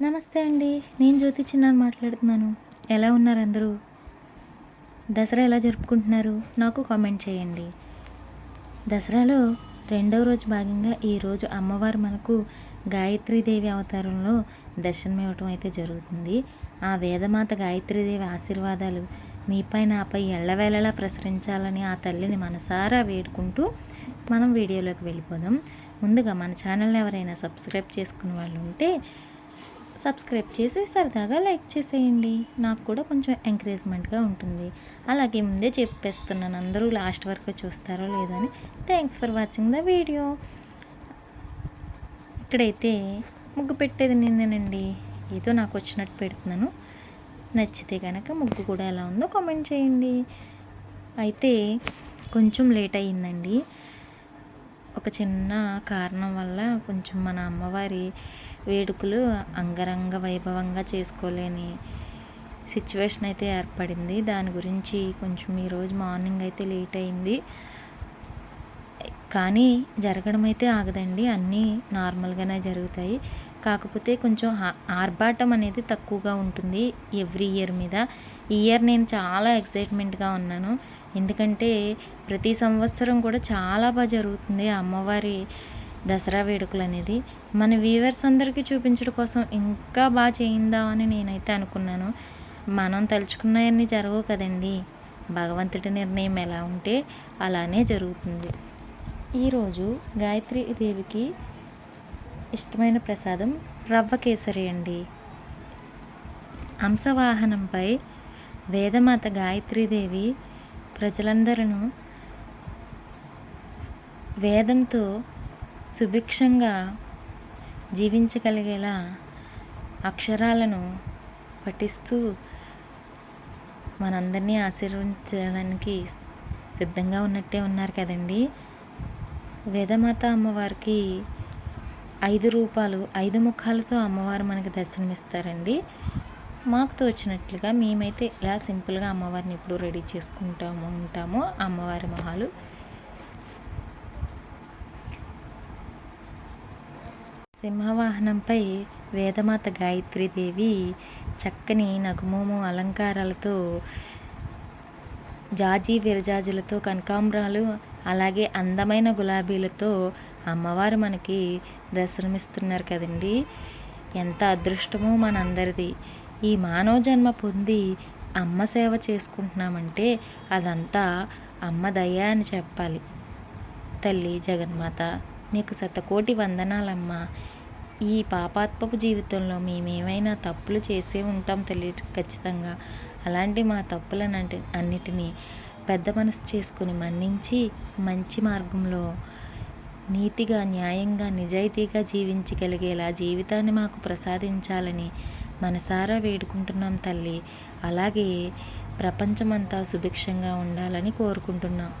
నమస్తే అండి. నేను జ్యోతి చిన్నాను మాట్లాడుతున్నాను. ఎలా ఉన్నారు అందరూ? దసరా ఎలా జరుపుకుంటున్నారు? నాకు కామెంట్ చేయండి. దసరాలో రెండవ రోజు భాగంగా ఈరోజు అమ్మవారు మనకు గాయత్రీదేవి అవతారంలో దర్శనం ఇవ్వటం అయితే జరుగుతుంది. ఆ వేదమాత గాయత్రీదేవి ఆశీర్వాదాలు మీపై నాపై ఎళ్ళవేళలా ప్రసరించాలని ఆ తల్లిని మనసారా వేడుకుంటూ మనం వీడియోలోకి వెళ్ళిపోదాం. ముందుగా మన ఛానల్ని ఎవరైనా సబ్స్క్రైబ్ చేసుకున్న వాళ్ళు ఉంటే సబ్స్క్రైబ్ చేసి సరదాగా లైక్ చేసేయండి. నాకు కూడా కొంచెం ఎంకరేజ్మెంట్గా ఉంటుంది. అలాగే ముందే చెప్పేస్తున్నాను అందరూ లాస్ట్ వరకు చూస్తారో లేదని thanks for watching the video ఇక్కడైతే ముగ్గు పెట్టేది నేనేనండి ఏదో నాకు వచ్చినట్టు పెడుతున్నాను. నచ్చితే కనుక ముగ్గు కూడా ఎలా ఉందో కామెంట్ చేయండి. అయితే కొంచెం లేట్ అయ్యిందండి. ఒక చిన్న కారణం వల్ల కొంచెం మన అమ్మవారి వేడుకలు అంగరంగ వైభవంగా చేసుకోలేని సిచ్యువేషన్ అయితే ఏర్పడింది. దాని గురించి కొంచెం ఈరోజు మార్నింగ్ అయితే లేట్ అయింది. కానీ జరగడం అయితే ఆగదండి. అన్నీ నార్మల్గానే జరుగుతాయి. కాకపోతే కొంచెం ఆర్భాటం అనేది తక్కువగా ఉంటుంది. ఎవ్రీ ఇయర్ మీద. ఈ ఇయర్ నేను చాలా ఎక్సైట్మెంట్గా ఉన్నాను. ఎందుకంటే ప్రతి సంవత్సరం కూడా చాలా బాగా జరుగుతుంది అమ్మవారి దసరా వేడుకలు అనేది. మన వ్యూవర్స్ అందరికీ చూపించడం కోసం ఇంకా బాగా చేయిందామని నేనైతే అనుకున్నాను. మనం తలుచుకున్నవన్నీ జరగవు కదండి. భగవంతుడి నిర్ణయం ఎలా ఉంటే అలానే జరుగుతుంది. ఈరోజు గాయత్రి దేవికి ఇష్టమైన ప్రసాదం రవ్వ కేసరి అండి. అంశవాహనంపై వేదమాత గాయత్రీదేవి ప్రజలందరూ వేదంతో సుభిక్షంగా జీవించగలిగేలా అక్షరాలను పఠిస్తూ మనందరినీ ఆశీర్వదించడానికి సిద్ధంగా ఉన్నట్టే ఉన్నారు కదండి. వేదమాత అమ్మవారికి ఐదు రూపాలు ఐదు ముఖాలతో అమ్మవారు మనకి దర్శనమిస్తారండి. మాకు తోచినట్లుగా మేమైతే ఇలా సింపుల్గా అమ్మవారిని ఇప్పుడు రెడీ చేసుకుంటాము ఉంటాము. అమ్మవారి మొహాలు. సింహవాహనంపై వేదమాత గాయత్రీదేవి చక్కని నగుమోము అలంకారాలతో జాజి విరజాజులతో కనకాంబరాలు అలాగే అందమైన గులాబీలతో అమ్మవారు మనకి దర్శనమిస్తున్నారు కదండి. ఎంత అదృష్టమో మనందరిది. ఈ మానవ జన్మ పొంది అమ్మ సేవ చేసుకుంటున్నామంటే అదంతా అమ్మ దయ అని చెప్పాలి. తల్లి జగన్మాత నీకు శతకోటి వందనాలమ్మా. ఈ పాపాత్మపు జీవితంలో మేమేమైనా తప్పులు చేసే ఉంటాం తల్లి ఖచ్చితంగా. అలాంటి మా తప్పులను అన్నిటినీ పెద్ద మనసు చేసుకుని మన్నించి మంచి మార్గంలో నీతిగా న్యాయంగా నిజాయితీగా జీవించగలిగేలా జీవితాన్ని మాకు ప్రసాదించాలని మనసారా వేడుకుంటున్నాం తల్లి. అలాగే ప్రపంచమంతా సుభిక్షంగా ఉండాలని కోరుకుంటున్నాం.